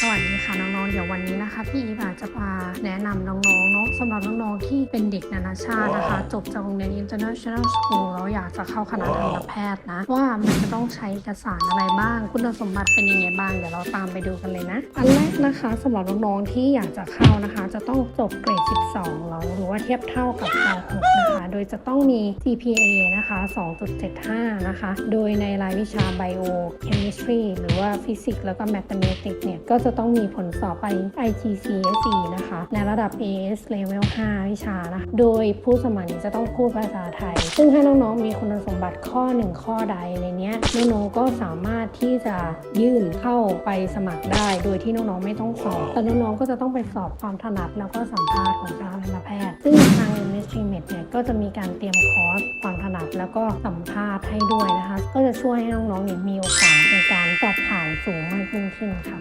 สวัสดีค่ะน้องๆ เดี๋ยววันนี้นะคะ พี่อีฟอาจะพาแนะนำน้องๆเน สำหรับน้องๆที่เป็นเด็กนานาชาตินะคะ จบจากโรงเรียน International School แล้วอยากจะเข้าคณะทันตแพทย์นะ ว่ามันจะต้องใช้เอกสารอะไรบ้าง คุณสมบัติเป็นยังไงบ้าง เดี๋ยวเราตามไปดูกันเลยนะ อันแรกนะคะสำหรับน้องๆที่อยากจะเข้านะคะ จะต้องจบเกรด 12 แล้วหรือว่าเทียบเท่ากับป .6 นะคะ โดยจะต้องมี GPA นะคะ 2.75 นะคะ โดยในรายวิชา Bio Chemistry หรือว่า Physics แล้วก็ Mathematics เนี่ยก็จะต้องมีผลสอบไป IGCSE นะคะ ในระดับ AS Level เวล 5 วิชานะโดยผู้สมัครนี่ยจะต้องพูดภาษาไทย ซึ่งถ้าน้องๆ มีคุณสมบัติข้อ 1 ข้อใดในนี้น้องๆ ก็สามารถที่จะยื่นเข้าไปสมัครได้ โดยที่น้องๆ ไม่ต้องสอบ แต่น้องๆ ก็จะต้องไปสอบความถนัดแล้วก็สัมภาษณ์ของคณะทันตแพทย์ ซึ่งทาง Ministry Med เนี่ยก็จะมีการเตรียมคอร์สความถนัดแล้วก็สัมภาษณ์ให้ด้วยนะคะ ก็จะช่วยให้น้องๆ มีโอกาสในการสอบผ่านสูงมากยิ่งขึ้นค่ะ